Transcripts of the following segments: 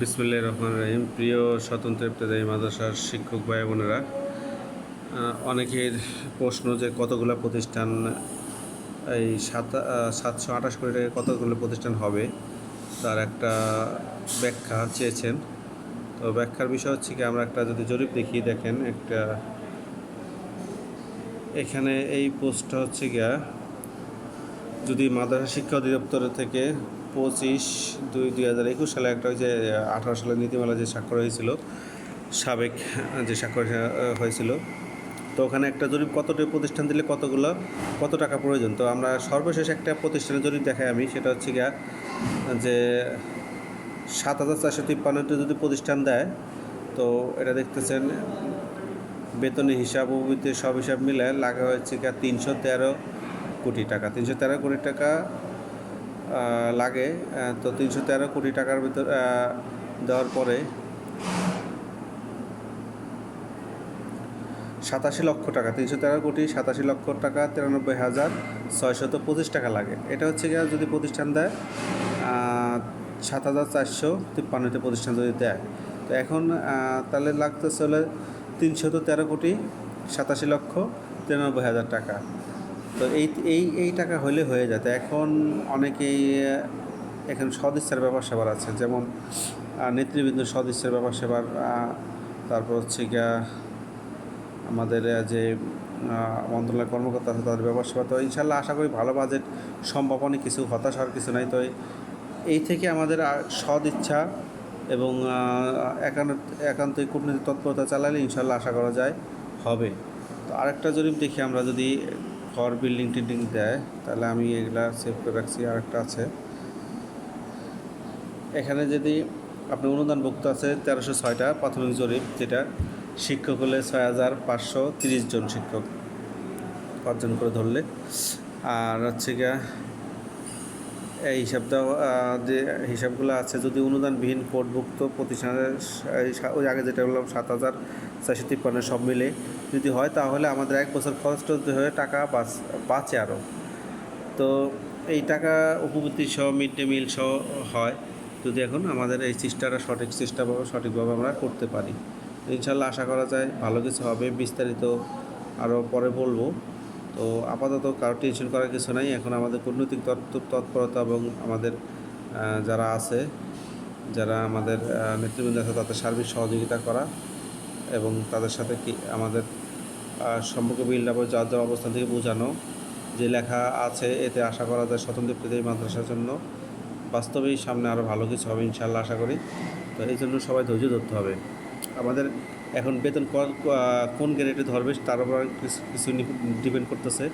বিসমুল্লাহ রহমান রহিম। প্রিয় স্বতন্ত্র ইবতদায়ী মাদ্রাসার শিক্ষক ভাই বোনেরা অনেকের প্রশ্ন যে কতগুলো প্রতিষ্ঠান এই সাত সাতশো আঠাশ কোটি টাকা কতগুলো প্রতিষ্ঠান হবে, তার একটা ব্যাখ্যা চেয়েছেন। তো ব্যাখ্যার বিষয় হচ্ছে কি, আমরা একটা যদি জরিপ দেখি, দেখেন একটা, এখানে এই পোস্টটা হচ্ছে গিয়া, যদি মাদ্রাসা শিক্ষা অধিদপ্তর থেকে পঁচিশ দুই দুই হাজার একুশ সালে একটা ওই যে আঠারো সালের নীতিমালা যে স্বাক্ষর হয়েছিল, সাবেক যে স্বাক্ষর হয়েছিল। তো ওখানে একটা জরিপ কতটা প্রতিষ্ঠান দিলে কতগুলো, কত টাকা প্রয়োজন? তো আমরা সর্বশেষ একটা প্রতিষ্ঠানের জরিপ দেখাই আমি, সেটা হচ্ছে গিয়া, যে সাত হাজার চারশো তিপ্পান্নটা যদি প্রতিষ্ঠান দেয়, তো এটা দেখতেছেন বেতনের হিসাব উপবৃত্তি সব হিসাব মিলে লাগা হয়েছে গিয়া তিনশো তেরো কোটি টাকা। তিনশো তেরো কোটি টাকা লাগে। তো তিনশো তেরো কোটি টাকার ভিতর দেওয়ার পরে সাতাশি লক্ষ টাকা, তিনশো তেরো কোটি সাতাশি লক্ষ টাকা, তিরানব্বই হাজার ছয়শত পঁচিশ টাকা লাগে। এটা হচ্ছে গিয়ে যদি প্রতিষ্ঠান দেয় সাত হাজার চারশো তিপ্পান্নটি প্রতিষ্ঠান যদি দেয়। তো এখন তাহলে লাগতেছে হলে তিনশত তেরো কোটি সাতাশি লক্ষ তিরানব্বই হাজার টাকা। তো এই এই এই টাকা হলে হয়ে যেত। এখন অনেকেই এখন সদিচ্ছার ব্যাপার সেবার আছে। যেমন নেতৃবৃন্দ সদিচ্ছার ব্যাপার সেবার তারপর হচ্ছে গিয়া আমাদের যে আহ, মন্ত্রণালয়ের কর্মকর্তা আছে তাদের ব্যবসা সেবা তো ইনশাল্লাহ আশা করি ভালো বাজেট সম্ভব অনেক কিছু হতাশ হওয়ার কিছু নাই। তো এই থেকে আমাদের আহ, সদ ইচ্ছা এবং একান্ত একান্তই কূটনৈতিক তৎপরতা চালালে ইনশাল্লাহ আশা করা যায় হবে। তো আরেকটা জরিপ দেখি আমরা যদি ঘর বিল্ডিং টিল্ডিং দেয়, তাহলে আমি এগুলা সেভ করে রাখছি আর একটা আছে। এখানে যদি আপনি অনুদানভুক্ত আছে তেরোশো ছয়টা প্রাথমিক জরিপ, যেটা শিক্ষক হলে ছয় হাজার পাঁচশো তিরিশ জন শিক্ষক অর্জন করে ধরলে। আর হচ্ছে গিয়া এই হিসাবটা যে হিসাবগুলো আছে, যদি অনুদানবিহীন কোডভুক্ত প্রতিষ্ঠানের ওই আগে যেটা বললাম, সাত হাজার চারশো তিপ্পান্ন সব মিলে যদি হয়, তাহলে আমাদের এক বছর খরচ হয়ে টাকা বাঁচে আরও তো এই টাকা উপবৃত্তি সহ, মিড ডে মিল সহ হয়, যদি এখন আমাদের এই চেষ্টাটা সঠিক চেষ্টাভাবে, সঠিকভাবে আমরা করতে পারি। ইনশাল্লাহ আশা করা যায় ভালো কিছু হবে, বিস্তারিত আরও পরে বলব। তো আপাতত কারও টেনশন করার কিছু নাই। এখন আমাদের কূটনৈতিক তৎ- তৎপরতা এবং আমাদের যারা আছে, যারা আমাদের নেতৃবৃন্দ আছে, তাদের সার্বিক সহযোগিতা করা এবং তাদের সাথে কি আমাদের সম্পর্ক বিল্ড আপ যার যার অবস্থান থেকে বোঝানো। যে লেখা আছে, এতে আশা করা যায় স্বতন্ত্র প্রতিনিধি মাদ্রাসার জন্য বাস্তবেই সামনে আরও ভালো কিছু হবে ইনশাল্লাহ আশা করি। তো এই জন্য সবাই ধৈর্য ধরতে হবে। আমাদের এখন বেতন কোন গ্রেডে ধরবে তার উপর কিছু কিছু ডিপেন্ড করতেছে।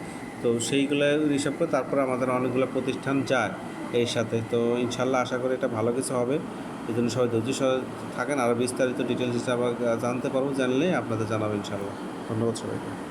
তো সেইগুলো হিসাব করে তারপর আমাদের অনেকগুলো প্রতিষ্ঠান যায় এর সাথে। তো ইনশাল্লাহ আশা করি এটা ভালো কিছু হবে। এই জন্য সবাই ধৈর্য সহ থাকেন। আরও বিস্তারিত ডিটেলস হিসাবে জানতে পারব, জানলে আপনাদের জানাব ইনশাল্লাহ। ধন্যবাদ সবাইকে।